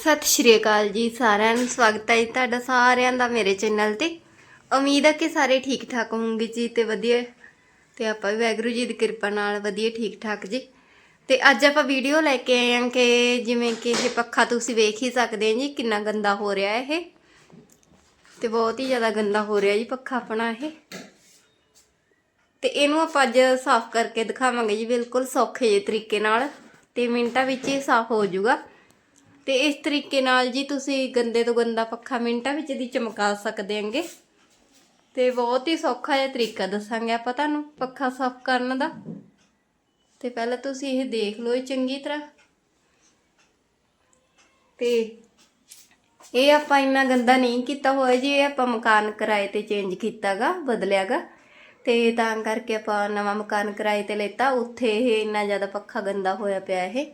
ਸਤਿ ਸ਼੍ਰੀ ਅਕਾਲ ਜੀ ਸਾਰਿਆਂ ਨੂੰ, ਸਵਾਗਤ ਹੈ ਜੀ ਤੁਹਾਡਾ ਸਾਰਿਆਂ ਦਾ ਮੇਰੇ ਚੈਨਲ ਤੇ। ਉਮੀਦ ਹੈ ਕਿ ਸਾਰੇ ਠੀਕ ਠਾਕ ਹੋਵੋਗੇ ਜੀ ਤੇ ਵਧੀਆ। ਤੇ ਆਪਾਂ ਵੀ ਵਾਹਿਗੁਰੂ ਜੀ ਦੀ ਕਿਰਪਾ ਨਾਲ ਵਧੀਆ ਠੀਕ ਠਾਕ ਜੀ। ਤੇ ਅੱਜ ਆਪਾਂ ਵੀਡੀਓ ਲੈ ਕੇ ਆਏ ਹਾਂ ਕਿ ਜਿਵੇਂ ਕਿ ਇਹ ਪੱਖਾ ਤੁਸੀਂ ਵੇਖ ਹੀ ਸਕਦੇ ਹੋ ਜੀ, ਕਿੰਨਾ ਗੰਦਾ ਹੋ ਰਿਹਾ ਇਹ। ਤੇ ਬਹੁਤ ਹੀ ਜ਼ਿਆਦਾ ਗੰਦਾ ਹੋ ਰਿਹਾ ਜੀ ਪੱਖਾ ਆਪਣਾ ਇਹ। ਤੇ ਇਹਨੂੰ ਆਪਾਂ ਅੱਜ ਸਾਫ਼ ਕਰਕੇ ਦਿਖਾਵਾਂਗੇ ਜੀ ਬਿਲਕੁਲ ਸੌਖੇ ਜਿਹੇ ਤਰੀਕੇ ਨਾਲ। ਤੇ ਮਿੰਟਾਂ ਵਿੱਚ ਹੀ ਸਾਫ਼ ਹੋ ਜਾਊਗਾ। ਤੇ ਇਸ ਤਰੀਕੇ ਨਾਲ ਜੀ ਤੁਸੀਂ ਗੰਦੇ ਤੋਂ ਗੰਦਾ ਪੱਖਾ ਮਿੰਟਾਂ ਵਿੱਚ ਦੀ ਚਮਕਾ ਸਕਦੇ ਆਂਗੇ ਤੇ ਬਹੁਤ ਹੀ ਸੌਖਾ ਜਿਹਾ ਤਰੀਕਾ ਦੱਸਾਂਗੇ ਆਪਾਂ ਤੁਹਾਨੂੰ ਪੱਖਾ ਸਾਫ਼ ਕਰਨ ਦਾ। ਤੇ ਪਹਿਲਾਂ ਤੁਸੀਂ ਇਹ ਦੇਖ ਲਓ ਇਹ ਚੰਗੀ ਤਰ੍ਹਾਂ। ਤੇ ਇਹ ਆਪਾਂ ਇੰਨਾ ਗੰਦਾ ਨਹੀਂ ਕੀਤਾ ਹੋਇਆ ਜੀ, ਇਹ ਆਪਾਂ ਮਕਾਨ ਕਿਰਾਏ ਤੇ ਚੇਂਜ ਕੀਤਾਗਾ, ਬਦਲਿਆਗਾ। ਤੇ ਤਾਂ ਕਰਕੇ ਆਪਾਂ ਨਵਾਂ ਮਕਾਨ ਕਿਰਾਏ ਤੇ ਲੈਤਾ, ਉੱਥੇ ਇਹ ਇੰਨਾ ਜ਼ਿਆਦਾ ਪੱਖਾ ਗੰਦਾ ਹੋਇਆ ਪਿਆ ਇਹ।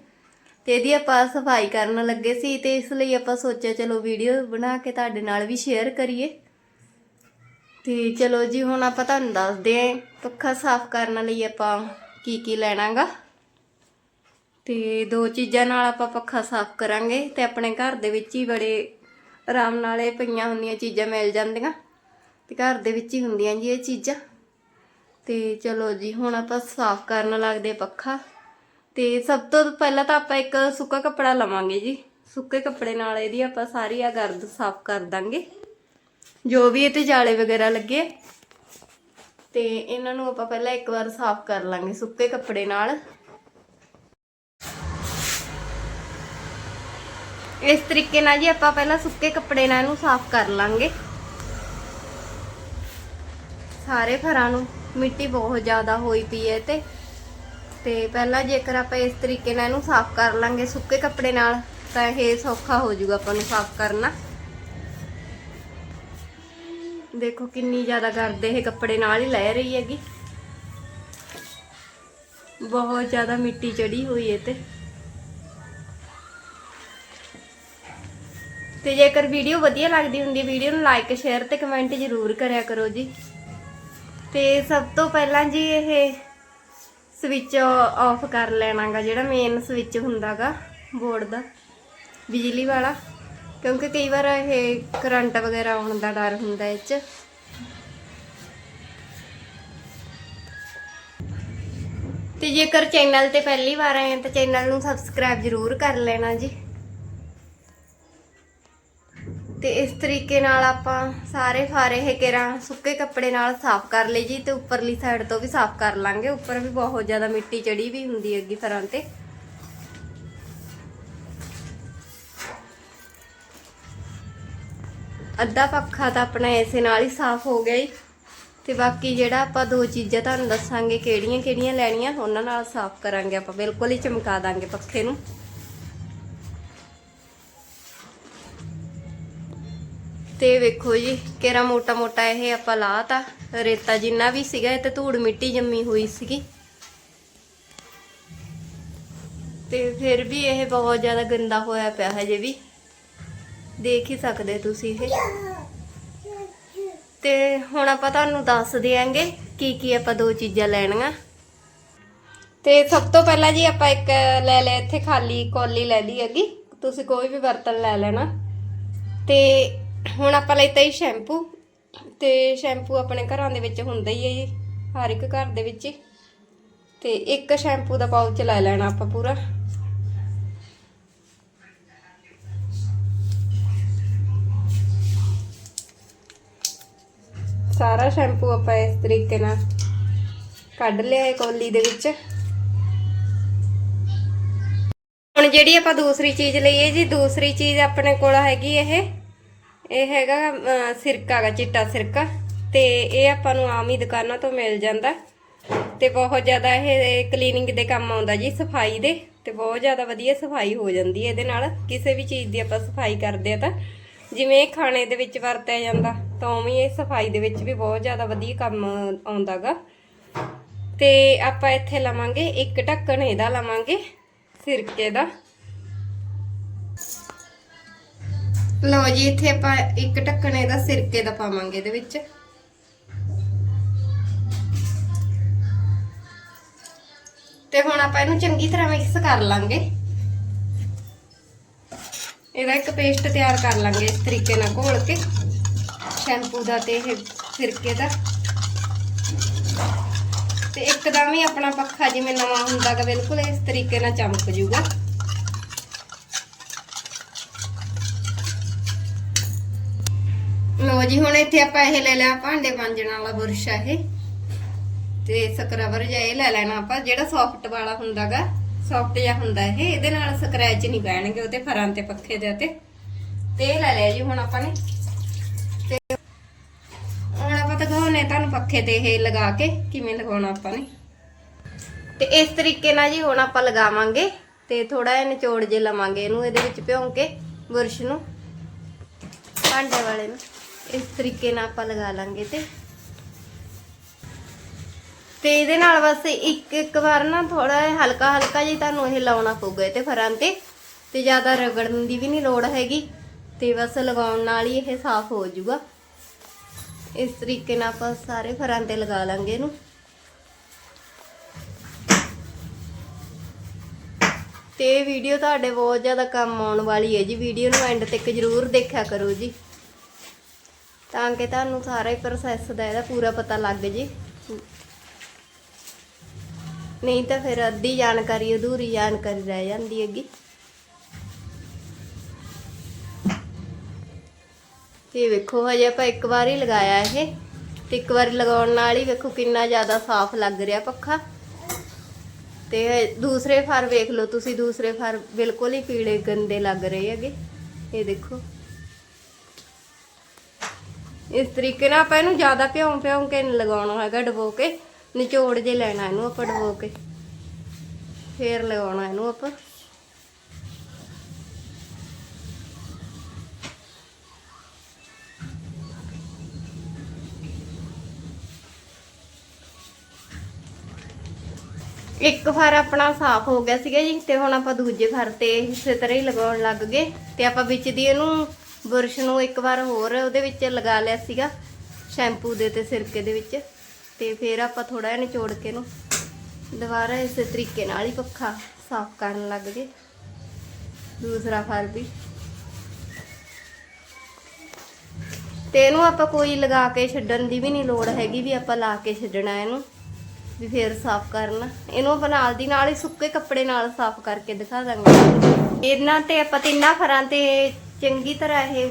ਤੇ ਇਹਦੀ ਆਪਾਂ ਸਫ਼ਾਈ ਕਰਨ ਲੱਗੇ ਸੀ ਤੇ ਇਸ ਲਈ ਆਪਾਂ ਸੋਚਿਆ ਚਲੋ ਵੀਡੀਓ ਬਣਾ ਕੇ ਤੁਹਾਡੇ ਨਾਲ ਵੀ ਸ਼ੇਅਰ ਕਰੀਏ। ਤੇ ਚਲੋ ਜੀ, ਹੁਣ ਆਪਾਂ ਤੁਹਾਨੂੰ ਦੱਸਦੇ ਆਂ ਪੱਖਾ ਸਾਫ਼ ਕਰਨ ਲਈ ਆਪਾਂ ਕੀ ਕੀ ਲੈਣਾਗਾ। ਤੇ ਦੋ ਚੀਜ਼ਾਂ ਨਾਲ ਆਪਾਂ ਪੱਖਾ ਸਾਫ਼ ਕਰਾਂਗੇ ਤੇ ਆਪਣੇ ਘਰ ਦੇ ਵਿੱਚ ਹੀ ਬੜੇ ਆਰਾਮ ਨਾਲ ਇਹ ਪਈਆਂ ਹੁੰਦੀਆਂ ਚੀਜ਼ਾਂ ਮਿਲ ਜਾਂਦੀਆਂ। ਤੇ ਘਰ ਦੇ ਵਿੱਚ ਹੀ ਹੁੰਦੀਆਂ ਜੀ ਇਹ ਚੀਜ਼ਾਂ। ਤੇ ਚਲੋ ਜੀ, ਹੁਣ ਆਪਾਂ ਸਾਫ਼ ਕਰਨ ਲੱਗਦੇ ਪੱਖਾ। ਤੇ ਸਭ ਤੋਂ ਪਹਿਲਾਂ ਤਾਂ ਆਪਾਂ ਇੱਕ ਸੁੱਕਾ ਕੱਪੜਾ ਲਵਾਂਗੇ ਜੀ। ਸੁੱਕੇ ਕੱਪੜੇ ਨਾਲ ਇਹਦੀ ਆਪਾਂ ਸਾਰੀ ਆ ਗਰਦ ਸਾਫ਼ ਕਰ ਦਾਂਗੇ। ਜੋ ਵੀ ਇਹ ਤੇ ਜਾਲੇ ਵਗੈਰਾ ਲੱਗੇ, ਤੇ ਇਹਨਾਂ ਨੂੰ ਆਪਾਂ ਪਹਿਲਾਂ ਇੱਕ ਵਾਰ ਸਾਫ਼ ਕਰ ਲਾਂਗੇ ਸੁੱਕੇ ਕੱਪੜੇ ਨਾਲ। ਇਸ ਤਰੀਕੇ ਨਾਲ ਜੀ ਆਪਾਂ ਪਹਿਲਾਂ ਸੁੱਕੇ ਕੱਪੜੇ ਨਾਲ ਇਹਨੂੰ ਸਾਫ਼ ਕਰ ਲਾਂਗੇ। ਸਾਰੇ ਫਰਾਂ ਨੂੰ ਮਿੱਟੀ ਬਹੁਤ ਜ਼ਿਆਦਾ ਹੋਈ ਪਈ ਹੈ ਤੇ ਤੇ ਪਹਿਲਾਂ ਜੇਕਰ ਆਪਾਂ ਇਸ ਤਰੀਕੇ ਨਾਲ ਇਹਨੂੰ ਸਾਫ਼ ਕਰ ਲਾਂਗੇ ਸੁੱਕੇ ਕੱਪੜੇ ਨਾਲ, ਤਾਂ ਇਹ ਸੌਖਾ ਹੋ ਜਾਊਗਾ ਆਪਾਂ ਨੂੰ ਸਾਫ਼ ਕਰਨਾ। ਦੇਖੋ ਕਿੰਨੀ ਜ਼ਿਆਦਾ ਗਰਦ ਇਹ ਕੱਪੜੇ ਨਾਲ ਹੀ ਲੈ ਰਹੀ ਹੈਗੀ। ਬਹੁਤ ਜ਼ਿਆਦਾ ਮਿੱਟੀ ਚੜੀ ਹੋਈ ਹੈ ਤੇ। ਤੇ ਜੇਕਰ ਵੀਡੀਓ ਵਧੀਆ ਲੱਗਦੀ ਹੁੰਦੀ, ਵੀਡੀਓ ਨੂੰ ਲਾਈਕ ਸ਼ੇਅਰ ਤੇ ਕਮੈਂਟ ਜ਼ਰੂਰ ਕਰਿਆ ਕਰੋ ਜੀ। ਤੇ ਸਭ ਤੋਂ ਪਹਿਲਾਂ ਜੀ ਇਹ ਸਵਿਚ ਆਫ ਕਰ ਲੈਣਾਗਾ, ਜਿਹੜਾ ਮੇਨ ਸਵਿਚ ਹੁੰਦਾਗਾ ਬੋਰਡ ਦਾ, ਬਿਜਲੀ ਵਾਲਾ। ਕਿਉਂਕਿ ਕਈ ਵਾਰ ਇਹ ਕਰੰਟ ਵਗੈਰਾ ਆਉਣ ਦਾ ਡਰ ਹੁੰਦਾ ਇਹ 'ਚ। ਤੇ ਜੇਕਰ ਚੈਨਲ ਤੇ ਪਹਿਲੀ ਵਾਰ ਆਏ ਆ, ਤਾਂ ਚੈਨਲ ਨੂੰ ਸਬਸਕ੍ਰਾਈਬ ਜ਼ਰੂਰ ਕਰ ਲੈਣਾ ਜੀ। ਤੇ ਇਸ ਤਰੀਕੇ ਨਾਲ ਆਪਾਂ ਸਾਰੇ ਫਾਰੇ ਇਹ ਕੇਰਾਂ ਸੁੱਕੇ ਕੱਪੜੇ ਨਾਲ ਸਾਫ਼ ਕਰ ਲਈ ਜੀ ਤੇ ਉੱਪਰਲੀ ਸਾਈਡ ਤੋਂ ਵੀ ਸਾਫ਼ ਕਰ ਲਾਂਗੇ। ਉੱਪਰ ਵੀ ਬਹੁਤ ਜ਼ਿਆਦਾ ਮਿੱਟੀ ਚੜੀ ਵੀ ਹੁੰਦੀ ਹੈਗੀ ਫਰਾਂ ਤੇ। ਅੱਧਾ ਪੱਖਾ ਤਾਂ ਆਪਣਾ ਇਸੇ ਨਾਲ ਹੀ ਸਾਫ਼ ਹੋ ਗਿਆ ਜੀ। ਤੇ ਬਾਕੀ ਜਿਹੜਾ ਆਪਾਂ ਦੋ ਚੀਜ਼ਾਂ ਤੁਹਾਨੂੰ ਦੱਸਾਂਗੇ ਕਿਹੜੀਆਂ ਕਿਹੜੀਆਂ ਲੈਣੀਆਂ, ਉਹਨਾਂ ਨਾਲ ਸਾਫ਼ ਕਰਾਂਗੇ ਆਪਾਂ। ਬਿਲਕੁਲ ਹੀ ਚਮਕਾ ਦਾਂਗੇ ਪੱਖੇ ਨੂੰ। ਤੇ ਵੇਖੋ ਜੀ, ਕਿਹੜਾ ਮੋਟਾ ਮੋਟਾ ਇਹ ਆਪਾਂ ਲਾਤਾ। ਰੇਤਾ ਜਿੰਨਾ ਵੀ ਸੀਗਾ, ਇਹ ਤੇ ਧੂੜ ਮਿੱਟੀ ਜੰਮੀ ਹੋਈ ਸੀਗੀ। ਤੇ ਫਿਰ ਵੀ ਇਹ ਬਹੁਤ ਜ਼ਿਆਦਾ ਗੰਦਾ ਹੋਇਆ ਪਿਆ ਹਜੇ ਵੀ। ਦੇਖ ਹੀ ਸਕਦੇ ਤੁਸੀਂ ਇਹ। ਤੇ ਹੁਣ ਆਪਾਂ ਤੁਹਾਨੂੰ ਦੱਸ ਦਿਆਂਗੇ ਕੀ ਕੀ ਆਪਾਂ ਦੋ ਚੀਜ਼ਾਂ ਲੈਣੀਆਂ। ਤੇ ਸਭ ਤੋਂ ਪਹਿਲਾਂ ਜੀ ਆਪਾਂ ਇੱਕ ਲੈ ਲਿਆ ਇੱਥੇ ਖਾਲੀ ਕੌਲੀ ਲੈ ਲਈ ਹੈਗੀ। ਤੁਸੀਂ ਕੋਈ ਵੀ ਬਰਤਨ ਲੈ ਲੈਣਾ। ਤੇ ਹੁਣ ਆਪਾਂ ਲੈਤਾ ਹੀ ਸ਼ੈਂਪੂ, ਤੇ ਸ਼ੈਂਪੂ ਆਪਣੇ ਘਰਾਂ ਦੇ ਵਿੱਚ ਹੁੰਦਾ ਹੀ ਹੈ ਜੀ, ਹਰ ਇੱਕ ਘਰ ਦੇ ਵਿੱਚ ਤੇ ਇੱਕ ਸ਼ੈਂਪੂ ਦਾ ਪਾਊਚ ਲੈ ਲੈਣਾ ਆਪਾਂ ਪੂਰਾ। ਸਾਰਾ ਸ਼ੈਂਪੂ ਆਪਾਂ ਇਸ ਤਰੀਕੇ ਨਾਲ ਕੱਢ ਲਿਆ ਹੈ ਕੋਲੀ ਦੇ ਵਿੱਚ। ਹੁਣ ਜਿਹੜੀ ਆਪਾਂ ਦੂਸਰੀ ਚੀਜ਼ ਲਈਏ ਜੀ, ਦੂਸਰੀ ਚੀਜ਼ ਆਪਣੇ ਕੋਲ ਹੈਗੀ ਇਹ ਇਹ ਹੈਗਾ ਅਹ, ਸਿਰਕਾ ਗਾ ਚਿੱਟਾ ਸਿਰਕਾ। ਤੇ ਇਹ ਆਪਾਂ ਨੂੰ ਆਮ ਹੀ ਦੁਕਾਨਾਂ ਤੋਂ ਮਿਲ ਜਾਂਦਾ। ਤੇ ਬਹੁਤ ਜ਼ਿਆਦਾ ਇਹ ਕਲੀਨਿੰਗ ਦੇ ਕੰਮ ਆਉਂਦਾ ਜੀ ਸਫ਼ਾਈ ਦੇ। ਤੇ ਬਹੁਤ ਜ਼ਿਆਦਾ ਵਧੀਆ ਸਫ਼ਾਈ ਹੋ ਜਾਂਦੀ ਹੈ ਇਹਦੇ ਨਾਲ। ਕਿਸੇ ਵੀ ਚੀਜ਼ ਦੀ ਆਪਾਂ ਸਫ਼ਾਈ ਕਰਦੇ ਆ ਤਾਂ। ਜਿਵੇਂ ਇਹ ਖਾਣੇ ਦੇ ਵਿੱਚ ਵਰਤਿਆ ਜਾਂਦਾ ਤਾਂ ਉਵੇਂ ਇਹ ਸਫ਼ਾਈ ਦੇ ਵਿੱਚ ਵੀ ਬਹੁਤ ਜ਼ਿਆਦਾ ਵਧੀਆ ਕੰਮ ਆਉਂਦਾਗਾ। ਤੇ ਆਪਾਂ ਇੱਥੇ ਲਵਾਂਗੇ ਇੱਕ ਢੱਕਣ ਇਹਦਾ ਲਵਾਂਗੇ ਸਿਰਕੇ ਦਾ। ਲਓ ਜੀ, ਇੱਥੇ ਆਪਾਂ ਇੱਕ ਢੱਕਣ ਦਾ ਸਿਰਕੇ ਦਾ ਪਾਵਾਂਗੇ ਇਹਦੇ ਵਿੱਚ। ਤੇ ਹੁਣ ਆਪਾਂ ਇਹਨੂੰ ਚੰਗੀ ਤਰ੍ਹਾਂ ਮਿਕਸ ਕਰ ਲਾਂਗੇ। ਇਹਦਾ ਇੱਕ ਪੇਸਟ ਤਿਆਰ ਕਰ ਲਾਂਗੇ ਇਸ ਤਰੀਕੇ ਨਾਲ ਘੋਲ ਕੇ। ਸ਼ੈਂਪੂ ਦਾ ਤੇ ਇਹ ਸਿਰਕੇ ਦਾ। ਤੇ ਇੱਕਦਮ ਹੀ ਆਪਣਾ ਪੱਖਾ ਜਿਵੇਂ ਨਵਾਂ ਹੁੰਦਾ ਗਾ, ਬਿਲਕੁਲ ਇਸ ਤਰੀਕੇ ਨਾਲ ਚਮਕ ਜੂਗਾ। ਲੋ ਜੀ, ਹੁਣ ਇੱਥੇ ਆਪਾਂ ਇਹ ਲੈ ਲਿਆ ਭਾਂਡੇ ਮਾਂਜਣ ਵਾਲਾ ਬੁਰਸ਼ ਆ ਇਹ। ਤੇ ਸਕਰਬਰ ਜਿਹਾ ਇਹ ਲੈ ਲੈਣਾ ਆਪਾਂ, ਜਿਹੜਾ ਸੌਫਟ ਵਾਲਾ ਹੁੰਦਾਗਾ ਸੌਫਟ ਜਿਹਾ ਹੁੰਦਾ ਇਹ। ਇਹਦੇ ਨਾਲ ਸਕ੍ਰੈਚ ਨਹੀਂ ਪੈਣਗੇ ਉਹਦੇ ਫਰਾਂ ਤੇ ਪੱਖੇ ਦੇ ਉੱਤੇ। ਤੇ ਇਹ ਲੈ ਲਿਆ ਜੀ ਹੁਣ ਆਪਾਂ ਨੇ। ਤੇ ਹੁਣ ਆਪਾਂ ਦਿਖਾਉਣੇ ਤੁਹਾਨੂੰ ਪੱਖੇ ਤੇ ਇਹ ਲਗਾ ਕੇ, ਕਿਵੇਂ ਲਗਾਉਣਾ ਆਪਾਂ ਨੇ। ਤੇ ਇਸ ਤਰੀਕੇ ਨਾਲ ਜੀ ਹੁਣ ਆਪਾਂ ਲਗਾਵਾਂਗੇ ਤੇ ਥੋੜਾ ਜਿਹਾ ਨਿਚੋੜ ਜੇ ਲਵਾਂਗੇ ਇਹਨੂੰ, ਇਹਦੇ ਵਿੱਚ ਭਿਉਂ ਕੇ ਬੁਰਸ਼ ਨੂੰ, ਭਾਂਡੇ ਵਾਲੇ ਨੂੰ। ਇਸ ਤਰੀਕੇ ਨਾਲ ਆਪਾਂ ਲਗਾ ਲਾਂਗੇ ਤੇ। ਤੇ ਇਹਦੇ ਨਾਲ ਬਸ ਇੱਕ ਇੱਕ ਵਾਰ ਨਾ ਥੋੜਾ ਹਲਕਾ ਹਲਕਾ ਜਿਹਾ ਤੁਹਾਨੂੰ ਇਹ ਲਾਉਣਾ ਪਊਗਾ ਤੇ ਫਰਾਂ ਤੇ। ਤੇ ਜ਼ਿਆਦਾ ਰਗੜਨ ਦੀ ਵੀ ਨਹੀਂ ਲੋੜ ਹੈਗੀ। ਤੇ ਬਸ ਲਗਾਉਣ ਨਾਲ ਹੀ ਇਹ ਸਾਫ਼ ਹੋ ਜਾਊਗਾ। ਇਸ ਤਰੀਕੇ ਨਾਲ ਆਪਾਂ ਸਾਰੇ ਫਰਾਂ ਤੇ ਲਗਾ ਲਾਂਗੇ ਇਹਨੂੰ। ਤੇ ਵੀਡੀਓ ਤੁਹਾਡੇ ਬਹੁਤ ਜ਼ਿਆਦਾ ਕੰਮ ਆਉਣ ਵਾਲੀ ਹੈ ਜੀ। ਵੀਡੀਓ ਨੂੰ ਐਂਡ ਤੱਕ ਜਰੂਰ ਦੇਖਿਆ ਕਰੋ ਜੀ। ਤਾਂ ਕਿ ਤੁਹਾਨੂੰ ਸਾਰਾ ਹੀ ਪ੍ਰੋਸੈਸ ਦਾ ਇਹਦਾ ਪੂਰਾ ਪਤਾ ਲੱਗ ਜੇ। ਨਹੀਂ ਤਾਂ ਫਿਰ ਅੱਧੀ ਜਾਣਕਾਰੀ, ਅਧੂਰੀ ਜਾਣਕਾਰੀ ਰਹਿ ਜਾਂਦੀ ਹੈਗੀ। ਤੇ ਵੇਖੋ, ਹਜੇ ਆਪਾਂ ਇੱਕ ਵਾਰ ਹੀ ਲਗਾਇਆ ਇਹ, ਤੇ ਇੱਕ ਵਾਰੀ ਲਗਾਉਣ ਨਾਲ ਹੀ ਵੇਖੋ ਕਿੰਨਾ ਜ਼ਿਆਦਾ ਸਾਫ਼ ਲੱਗ ਰਿਹਾ ਪੱਖਾ। ਤੇ ਦੂਸਰੇ ਫਰ ਵੇਖ ਲਓ, ਤੁਸੀਂ ਦੂਸਰੇ ਫਰ ਬਿਲਕੁਲ ਹੀ ਪੀਲੇ ਗੰਦੇ ਲੱਗ ਰਹੇ ਹੈਗੇ। ਇਹ ਦੇਖੋ। ਇਸ ਤਰੀਕੇ ਨਾਲ ਆਪਾਂ ਇਹਨੂੰ ਜ਼ਿਆਦਾ ਭਿਉਂ ਭਿਉਂ ਕੇ ਨਹੀਂ ਲਗਾਉਣਾ ਹੈਗਾ, ਡਬੋ ਕੇ। ਨਿਚੋੜ ਜੇ ਲੈਣਾ ਇਹਨੂੰ ਆਪਾਂ ਡਬੋ ਕੇ। ਫੇਰ ਲਗਾਉਣਾ ਇਹਨੂੰ ਆਪਾਂ। ਇੱਕ ਫਰ ਆਪਣਾ ਸਾਫ਼ ਹੋ ਗਿਆ ਸੀਗਾ ਜੀ, ਤੇ ਹੁਣ ਆਪਾਂ ਦੂਜੇ ਫਰ ਤੇ ਇਸੇ ਤਰ੍ਹਾਂ ਹੀ ਲਗਾਉਣ ਲੱਗ ਗਏ। ਤੇ ਆਪਾਂ ਵਿੱਚ ਦੀ ਇਹਨੂੰ ਬੁਰਸ਼ ਨੂੰ ਇੱਕ ਵਾਰ ਹੋਰ ਉਹਦੇ ਵਿੱਚ ਲਗਾ ਲਿਆ ਸੀਗਾ, ਸ਼ੈਂਪੂ ਦੇ ਤੇ ਸਿਰਕੇ ਦੇ ਵਿੱਚ, ਤੇ ਫਿਰ ਆਪਾਂ ਥੋੜਾ ਜਿਹਾ ਨਿਚੋੜ ਕੇ ਨੂੰ ਦੁਬਾਰਾ ਇਸੇ ਤਰੀਕੇ ਨਾਲ ਹੀ ਪੱਖਾ ਸਾਫ਼ ਕਰਨ ਲੱਗ ਗਏ ਦੂਸਰਾ ਫਰ ਵੀ। ਤੇ ਇਹਨੂੰ ਆਪਾਂ ਕੋਈ ਲਗਾ ਕੇ ਛੱਡਣ ਦੀ ਵੀ ਨਹੀਂ ਲੋੜ ਹੈਗੀ ਵੀ ਆਪਾਂ ਲਾ ਕੇ ਛੱਡਣਾ ਇਹਨੂੰ, ਵੀ ਫੇਰ ਸਾਫ਼ ਕਰਨਾ। ਇਹਨੂੰ ਆਪਾਂ ਨਾਲ ਦੀ ਨਾਲ ਹੀ ਸੁੱਕੇ ਕੱਪੜੇ ਨਾਲ ਸਾਫ਼ ਕਰਕੇ ਦਿਖਾ ਦਾਂਗੇ। ਇਹਨਾਂ ਤੇ ਆਪਾਂ ਤਿੰਨਾਂ ਫਰਾਂ ਤੇ ਚੰਗੀ ਤਰ੍ਹਾਂ ਇਹ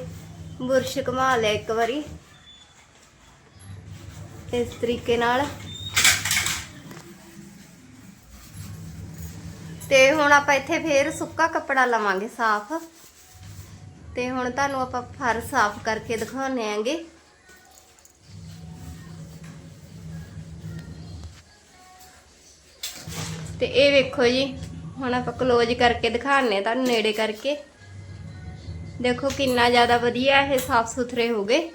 ਬੁਰਸ਼ ਘੁਮਾ ਲਿਆ ਇੱਕ ਵਾਰੀ। ਇਸ ਤਰੀਕੇ ਨਾਲ। ਤੇ ਹੁਣ ਆਪਾਂ ਇੱਥੇ ਫੇਰ ਸੁੱਕਾ ਕੱਪੜਾ ਲਵਾਂਗੇ ਸਾਫ਼। ਤੇ ਹੁਣ ਤੁਹਾਨੂੰ ਆਪਾਂ ਫਰ ਸਾਫ਼ ਕਰਕੇ ਦਿਖਾਉਣੇ ਆਂਗੇ। ਤੇ ਇਹ ਵੇਖੋ ਜੀ, ਹੁਣ ਆਪਾਂ ਕਲੋਜ਼ ਕਰਕੇ ਦਿਖਾਣੇ ਤੁਹਾਨੂੰ ਨੇੜੇ ਕਰਕੇ। ਦੇਖੋ ਕਿੰਨਾ ਜ਼ਿਆਦਾ ਵਧੀਆ ਇਹ ਸਾਫ਼ ਸੁਥਰੇ ਹੋ ਗਏ।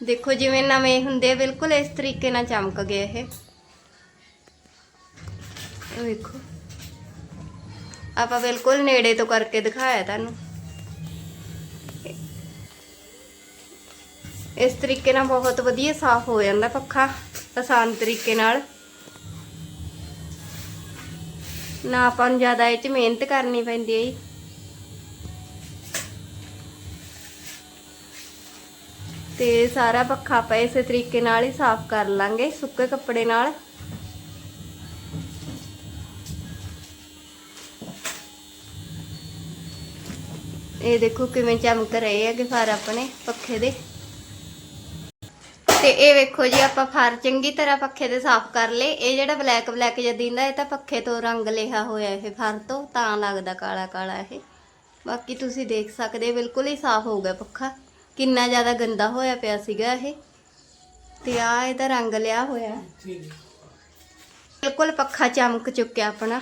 ਦੇਖੋ ਜਿਵੇਂ ਨਵੇਂ ਹੁੰਦੇ ਬਿਲਕੁਲ ਇਸ ਤਰੀਕੇ ਨਾਲ ਚਮਕ ਗਏ ਇਹ ਵੇਖੋ। ਆਪਾਂ ਬਿਲਕੁਲ ਨੇੜੇ ਤੋਂ ਕਰਕੇ ਦਿਖਾਇਆ ਤੁਹਾਨੂੰ। ਇਸ ਤਰੀਕੇ ਨਾਲ ਬਹੁਤ ਵਧੀਆ ਸਾਫ਼ ਹੋ ਜਾਂਦਾ ਪੱਖਾ, ਆਸਾਨ ਤਰੀਕੇ ਨਾਲ। ਨਾ ਆਪਾਂ ਨੂੰ ਜ਼ਿਆਦਾ ਇਹ ਚ ਮਿਹਨਤ ਕਰਨੀ ਪੈਂਦੀ ਹੈ ਜੀ। ਤੇ ਸਾਰਾ ਪੱਖਾ ਆਪਾਂ ਇਸੇ ਤਰੀਕੇ ਨਾਲ ਹੀ ਸਾਫ਼ ਕਰ ਲਾਂਗੇ, ਸੁੱਕੇ ਕੱਪੜੇ ਨਾਲ। ਇਹ ਦੇਖੋ ਕਿਵੇਂ ਚਮਕ ਰਹੇ ਹੈਗੇ ਫਰ ਆਪਣੇ ਪੱਖੇ ਦੇ। ਤੇ ਇਹ ਵੇਖੋ ਜੀ, ਆਪਾਂ ਫਰ ਚੰਗੀ ਤਰ੍ਹਾਂ ਪੱਖੇ ਦੇ ਸਾਫ਼ ਕਰ ਲਏ। ਇਹ ਜਿਹੜਾ ਬਲੈਕ ਬਲੈਕ ਜਿਹਾ ਦਿੰਦਾ ਇਹ ਤਾਂ ਪੱਖੇ ਤੋਂ ਰੰਗ ਲਿਆ ਹੋਇਆ ਇਹ ਫਰ ਤੋਂ, ਤਾਂ ਲੱਗਦਾ ਕਾਲਾ ਕਾਲਾ ਇਹ। ਬਾਕੀ ਤੁਸੀਂ ਦੇਖ ਸਕਦੇ ਬਿਲਕੁਲ ਹੀ ਸਾਫ਼ ਹੋ ਗਿਆ ਪੱਖਾ। ਕਿੰਨਾ ਜ਼ਿਆਦਾ ਗੰਦਾ ਹੋਇਆ ਪਿਆ ਸੀਗਾ ਇਹ। ਤੇ ਆ ਇਹਦਾ ਰੰਗ ਲਿਆ ਹੋਇਆ। ਬਿਲਕੁਲ ਪੱਖਾ ਚਮਕ ਚੁੱਕਿਆ ਆਪਣਾ।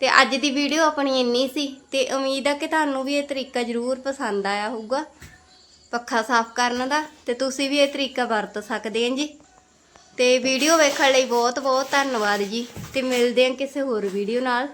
ਤੇ ਅੱਜ ਦੀ ਵੀਡੀਓ ਆਪਣੀ ਇੰਨੀ ਸੀ। ਤੇ ਉਮੀਦ ਆ ਕਿ ਤੁਹਾਨੂੰ ਵੀ ਇਹ ਤਰੀਕਾ ਜ਼ਰੂਰ ਪਸੰਦ ਆਇਆ ਹੋਊਗਾ। ਪੱਖਾ ਸਾਫ਼ ਕਰਨ ਦਾ। ਤੇ ਤੁਸੀਂ ਵੀ ਇਹ ਤਰੀਕਾ ਵਰਤ ਸਕਦੇ ਹੋ ਜੀ। ਤੇ ਵੀਡੀਓ ਵੇਖਣ ਲਈ ਬਹੁਤ ਬਹੁਤ ਧੰਨਵਾਦ ਜੀ। ਤੇ ਮਿਲਦੇ ਹਾਂ ਕਿਸੇ ਹੋਰ ਵੀਡੀਓ ਨਾਲ।